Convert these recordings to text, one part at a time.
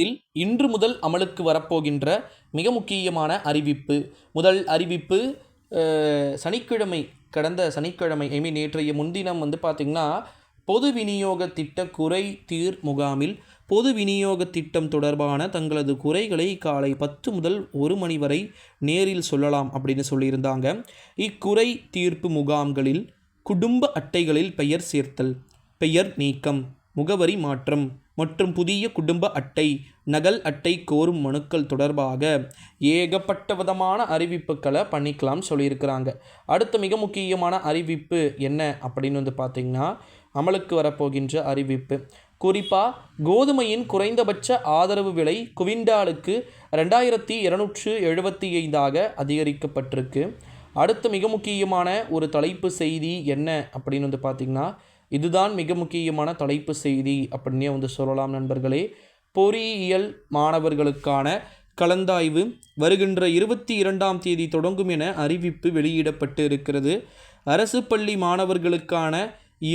தமிழகத்தில் இன்று முதல் அமலுக்கு வரப்போகின்ற மிக முக்கியமான அறிவிப்பு. முதல் அறிவிப்பு சனிக்கிழமை கடந்த சனிக்கிழமை ஐ மீன் நேற்றைய முன்தினம் வந்து பார்த்திங்கன்னா பொது விநியோக திட்ட குறை தீர் முகாமில் பொது விநியோக திட்டம் தொடர்பான தங்களது குறைகளை காலை பத்து முதல் ஒரு மணி வரை நேரில் சொல்லலாம் அப்படின்னு சொல்லியிருந்தாங்க. இக்குறை தீர்ப்பு முகாம்களில் குடும்ப அட்டைகளில் பெயர் சேர்த்தல் பெயர் நீக்கம். முகவரி மாற்றம் மற்றும் புதிய குடும்ப அட்டை நகல் அட்டை கோரும் மனுக்கள் தொடர்பாக ஏகப்பட்ட விதமான அறிவிப்புகளை பண்ணிக்கலாம் சொல்லியிருக்கிறாங்க. அடுத்த மிக முக்கியமான அறிவிப்பு என்ன அப்படின்னு வந்து பார்த்திங்கன்னா அமலுக்கு வரப்போகின்ற அறிவிப்பு. குறிப்பாக கோதுமையின் குறைந்தபட்ச ஆதரவு விலை குவிண்டாலுக்கு ரெண்டாயிரத்தி இருநூற்று எழுபத்தி ஐந்தாக அதிகரிக்கப்பட்டிருக்கு. அடுத்து மிக முக்கியமான ஒரு தலைப்பு செய்தி என்ன அப்படின்னு வந்து பார்த்திங்கன்னா இதுதான் மிக முக்கியமான தலைப்பு செய்தி அப்படின்னே வந்து சொல்லலாம் நண்பர்களே. பொறியியல் மாணவர்களுக்கான கலந்தாய்வு வருகின்ற இருபத்தி இரண்டாம் தேதி தொடங்கும் என அறிவிப்பு வெளியிடப்பட்டு இருக்கிறது. அரசு பள்ளி மாணவர்களுக்கான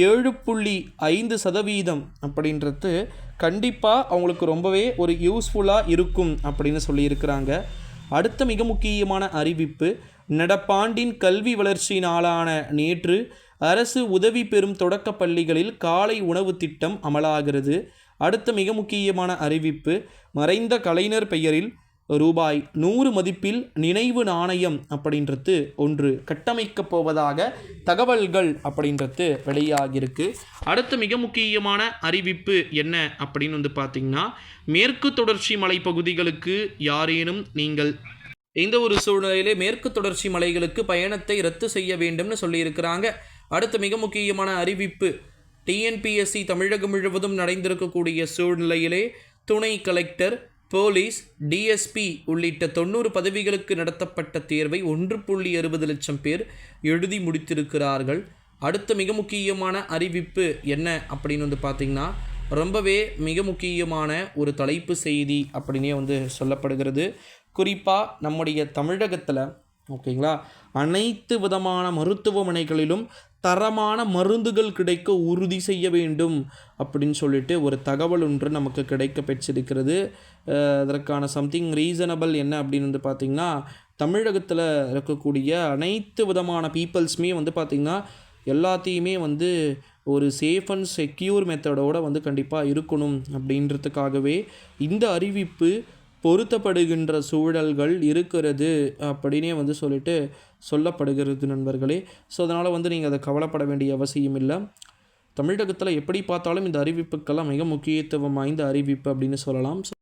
ஏழு புள்ளி ஐந்து சதவீதம் அப்படின்றது கண்டிப்பாக அவங்களுக்கு ரொம்பவே ஒரு யூஸ்ஃபுல்லாக இருக்கும் அப்படின்னு சொல்லியிருக்கிறாங்க. அடுத்த மிக முக்கியமான அறிவிப்பு நடப்பாண்டின் கல்வி வளர்ச்சி நாளான நேற்று அரசு உதவி பெறும் தொடக்கப் பள்ளிகளில் காலை உணவு திட்டம் அமலாகிறது. அடுத்த மிக முக்கியமான அறிவிப்பு மறைந்த கலைஞர் பெயரில் ரூபாய் நூறு மதிப்பில் நினைவு நாணயம் அப்படின்றது ஒன்று கட்டமைக்கப் போவதாக தகவல்கள் அப்படின்றது வெளியாகியிருக்கு. அடுத்த மிக முக்கியமான அறிவிப்பு என்ன அப்படின்னு வந்து பார்த்திங்கன்னா மேற்கு தொடர்ச்சி மலைப்பகுதிகளுக்கு யாரேனும் நீங்கள் எந்த ஒரு சூழ்நிலையிலே மேற்கு தொடர்ச்சி மலைகளுக்கு பயணத்தை ரத்து செய்ய வேண்டும்னு சொல்லியிருக்கிறாங்க. அடுத்த மிக முக்கியமான அறிவிப்பு டிஎன்பிஎஸ்சி தமிழகம் முழுவதும் நடந்திருக்கக்கூடிய சூழ்நிலையிலே துணை கலெக்டர் போலீஸ் டிஎஸ்பி உள்ளிட்ட தொண்ணூறு பதவிகளுக்கு நடத்தப்பட்ட தேர்வை ஒன்று புள்ளி அறுபது லட்சம் பேர் எழுதி முடித்திருக்கிறார்கள். அடுத்த மிக முக்கியமான அறிவிப்பு என்ன அப்படின்னு வந்து பார்த்திங்கன்னா ரொம்பவே மிக முக்கியமான ஒரு தலைப்பு செய்தி அப்படின்னே வந்து சொல்லப்படுகிறது. குறிப்பாக நம்முடைய தமிழகத்தில் ஓகேங்களா? அனைத்து விதமான மருத்துவமனைகளிலும் தரமான மருந்துகள் கிடைக்க உறுதி செய்ய வேண்டும் அப்படின்னு சொல்லிட்டு ஒரு தகவல் ஒன்று நமக்கு கிடைக்க பெற்றிருக்கிறது. அதற்கான சம்திங் ரீசனபிள் என்ன அப்படின்னு வந்து பார்த்திங்கன்னா தமிழகத்தில் இருக்கக்கூடிய அனைத்து விதமான பீப்புள்ஸுமே வந்து பார்த்திங்கன்னா எல்லாத்தையுமே வந்து ஒரு சேஃப் அண்ட் செக்யூர் மெத்தடோடு வந்து கண்டிப்பாக இருக்கணும் அப்படின்றதுக்காகவே இந்த அறிவிப்பு பொருத்தப்படுகின்ற சூழல்கள் இருக்கிறது அப்படின்னே வந்து சொல்லிட்டு சொல்லப்படுகிறது நண்பர்களே. ஸோ அதனால் வந்து நீங்கள் அதை கவலைப்பட வேண்டிய அவசியம் இல்லை. தமிழகத்தில் எப்படி பார்த்தாலும் இந்த அறிவிப்புக்கெல்லாம் மிக முக்கியத்துவம் வாய்ந்த அறிவிப்பு அப்படின்னு சொல்லலாம்.